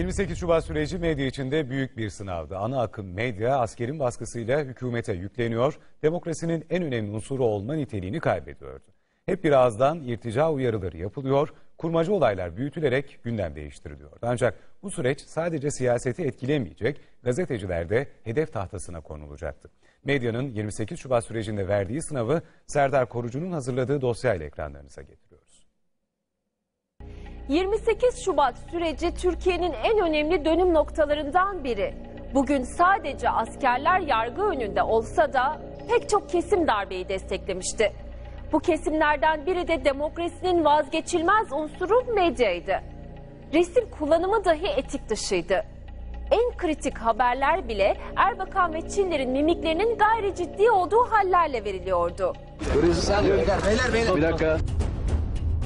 28 Şubat süreci medya içinde büyük bir sınavdı. Ana akım medya askerin baskısıyla hükümete yükleniyor, demokrasinin en önemli unsuru olma niteliğini kaybediyordu. Hep bir ağızdan irtica uyarıları yapılıyor, kurmaca olaylar büyütülerek gündem değiştiriliyordu. Ancak bu süreç sadece siyaseti etkilemeyecek, gazeteciler de hedef tahtasına konulacaktı. Medyanın 28 Şubat sürecinde verdiği sınavı Serdar Korucu'nun hazırladığı dosyayla ekranlarınıza getiriyoruz. 28 Şubat süreci Türkiye'nin en önemli dönüm noktalarından biri. Bugün sadece askerler yargı önünde olsa da pek çok kesim darbeyi desteklemişti. Bu kesimlerden biri de demokrasinin vazgeçilmez unsuru medyaydı. Resim kullanımı dahi etik dışıydı. En kritik haberler bile Erbakan ve Çiller'in mimiklerinin gayri ciddi olduğu hallerle veriliyordu. Bir dakika.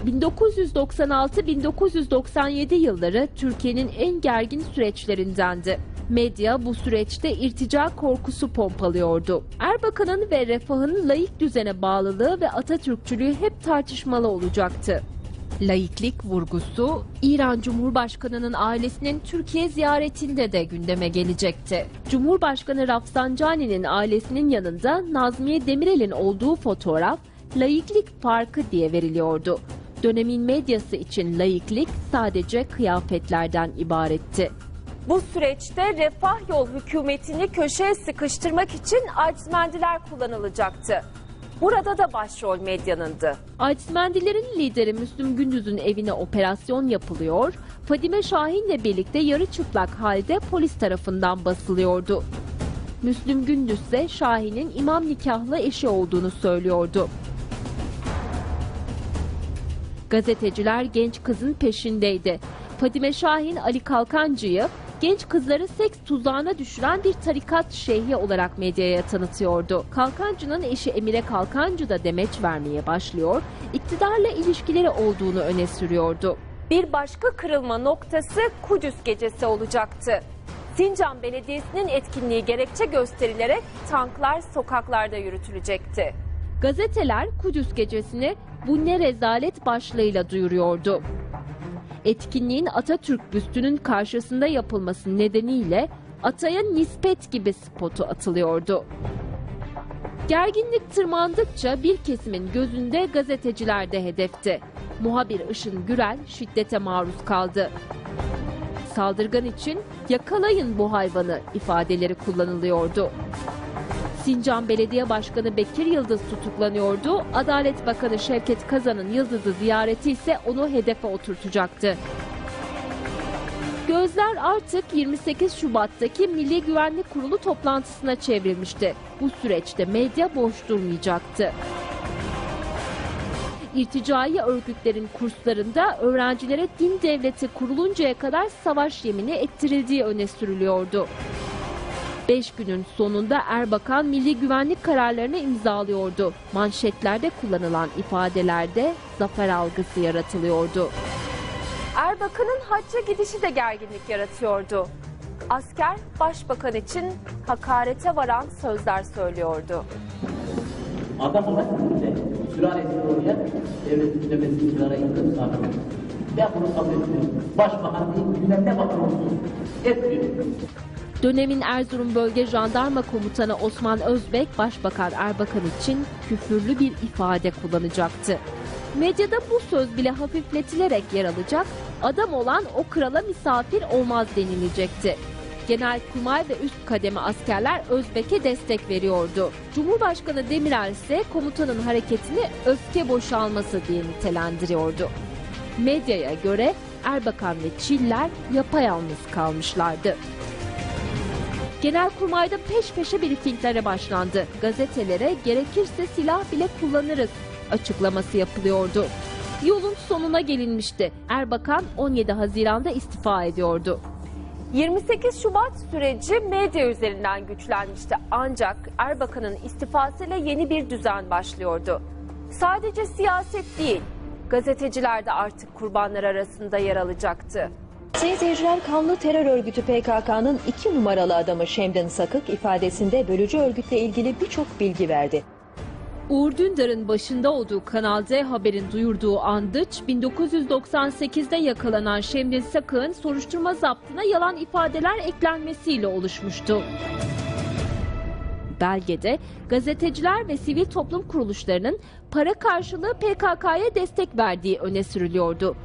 1996-1997 yılları Türkiye'nin en gergin süreçlerindendi. Medya bu süreçte irtica korkusu pompalıyordu. Erbakan'ın ve Refah'ın laik düzene bağlılığı ve Atatürkçülüğü hep tartışmalı olacaktı. Laiklik vurgusu İran Cumhurbaşkanı'nın ailesinin Türkiye ziyaretinde de gündeme gelecekti. Cumhurbaşkanı Rafsanjani'nin ailesinin yanında Nazmiye Demirel'in olduğu fotoğraf laiklik farkı diye veriliyordu. Dönemin medyası için laiklik sadece kıyafetlerden ibaretti. Bu süreçte Refah Yol hükümetini köşeye sıkıştırmak için Acizmendiler kullanılacaktı. Burada da başrol medyanındı. Acizmendilerin lideri Müslüm Gündüz'ün evine operasyon yapılıyor, Fadime Şahin'le birlikte yarı çıplak halde polis tarafından basılıyordu. Müslüm Gündüz ise Şahin'in imam nikahlı eşi olduğunu söylüyordu. Gazeteciler genç kızın peşindeydi. Fadime Şahin Ali Kalkancı'yı genç kızları seks tuzağına düşüren bir tarikat şeyhi olarak medyaya tanıtıyordu. Kalkancı'nın eşi Emire Kalkancı da demeç vermeye başlıyor, iktidarla ilişkileri olduğunu öne sürüyordu. Bir başka kırılma noktası Kudüs gecesi olacaktı. Sincan Belediyesi'nin etkinliği gerekçe gösterilerek tanklar sokaklarda yürütülecekti. Gazeteler Kudüs gecesini bu ne rezalet başlığıyla duyuruyordu. Etkinliğin Atatürk büstünün karşısında yapılması nedeniyle Atay'a nispet gibi spotu atılıyordu. Gerginlik tırmandıkça bir kesimin gözünde gazeteciler de hedefti. Muhabir Işın Gürel şiddete maruz kaldı. Saldırgan için yakalayın bu hayvanı ifadeleri kullanılıyordu. Sincan Belediye Başkanı Bekir Yıldız tutuklanıyordu. Adalet Bakanı Şevket Kazan'ın Yıldız'ı ziyareti ise onu hedefe oturtacaktı. Gözler artık 28 Şubat'taki Milli Güvenlik Kurulu toplantısına çevrilmişti. Bu süreçte medya boş durmayacaktı. İrticai örgütlerin kurslarında öğrencilere din devleti kuruluncaya kadar savaş yemini ettirildiği öne sürülüyordu. 5 günün sonunda Erbakan milli güvenlik kararlarını imzalıyordu. Manşetlerde kullanılan ifadelerde zafer algısı yaratılıyordu. Erbakan'ın hacca gidişi de gerginlik yaratıyordu. Asker başbakan için hakarete varan sözler söylüyordu. Adam olarak sülalesi oraya devletin demesi iktidara yıkıp sonra ben bunu kabul etmiyorum. Başbakan değil, bilmem ne bakan olsun. Etmiyor. Dönemin Erzurum Bölge Jandarma Komutanı Osman Özbek, Başbakan Erbakan için küfürlü bir ifade kullanacaktı. Medyada bu söz bile hafifletilerek yer alacak, adam olan o krala misafir olmaz denilecekti. Genelkurmay ve üst kademe askerler Özbek'e destek veriyordu. Cumhurbaşkanı Demirel ise komutanın hareketini öfke boşalması diye nitelendiriyordu. Medyaya göre Erbakan ve Çiller yapayalnız kalmışlardı. Genelkurmay'da peş peşe briefinglere başlandı. Gazetelere gerekirse silah bile kullanırız açıklaması yapılıyordu. Yolun sonuna gelinmişti. Erbakan 17 Haziran'da istifa ediyordu. 28 Şubat süreci medya üzerinden güçlenmişti ancak Erbakan'ın istifasıyla yeni bir düzen başlıyordu. Sadece siyaset değil, gazeteciler de artık kurbanlar arasında yer alacaktı. Sayın seyirciler kanlı terör örgütü PKK'nın iki numaralı adamı Şemdin Sakık ifadesinde bölücü örgütle ilgili birçok bilgi verdi. Uğur Dündar'ın başında olduğu Kanal D haberin duyurduğu Andıç, 1998'de yakalanan Şemdin Sakık'ın soruşturma zaptına yalan ifadeler eklenmesiyle oluşmuştu. Belgede gazeteciler ve sivil toplum kuruluşlarının para karşılığı PKK'ya destek verdiği öne sürülüyordu.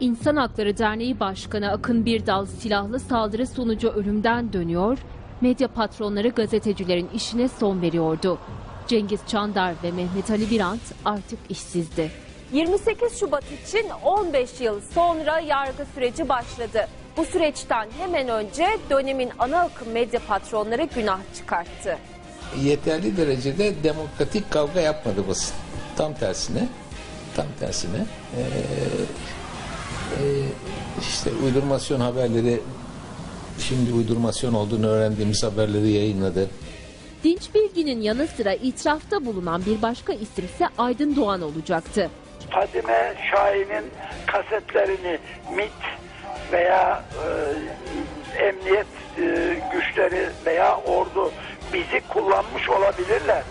İnsan Hakları Derneği Başkanı Akın Birdal silahlı saldırı sonucu ölümden dönüyor, medya patronları gazetecilerin işine son veriyordu. Cengiz Çandar ve Mehmet Ali Birant artık işsizdi. 28 Şubat için 15 yıl sonra yargı süreci başladı. Bu süreçten hemen önce dönemin ana akım medya patronları günah çıkarttı. yeterli derecede demokratik kavga yapmadı basın. Tam tersine, tam tersine eee, eee, işte uydurmasyon haberleri şimdi uydurmasyon olduğunu öğrendiğimiz haberleri yayınladı. Dinç Bilgin'in yanı sıra itirafta bulunan bir başka isim ise Aydın Doğan olacaktı. Fadime Şahin'in kasetlerini MIT veya e, emniyet e, güçleri veya ordu bizi kullanmış olabilirler.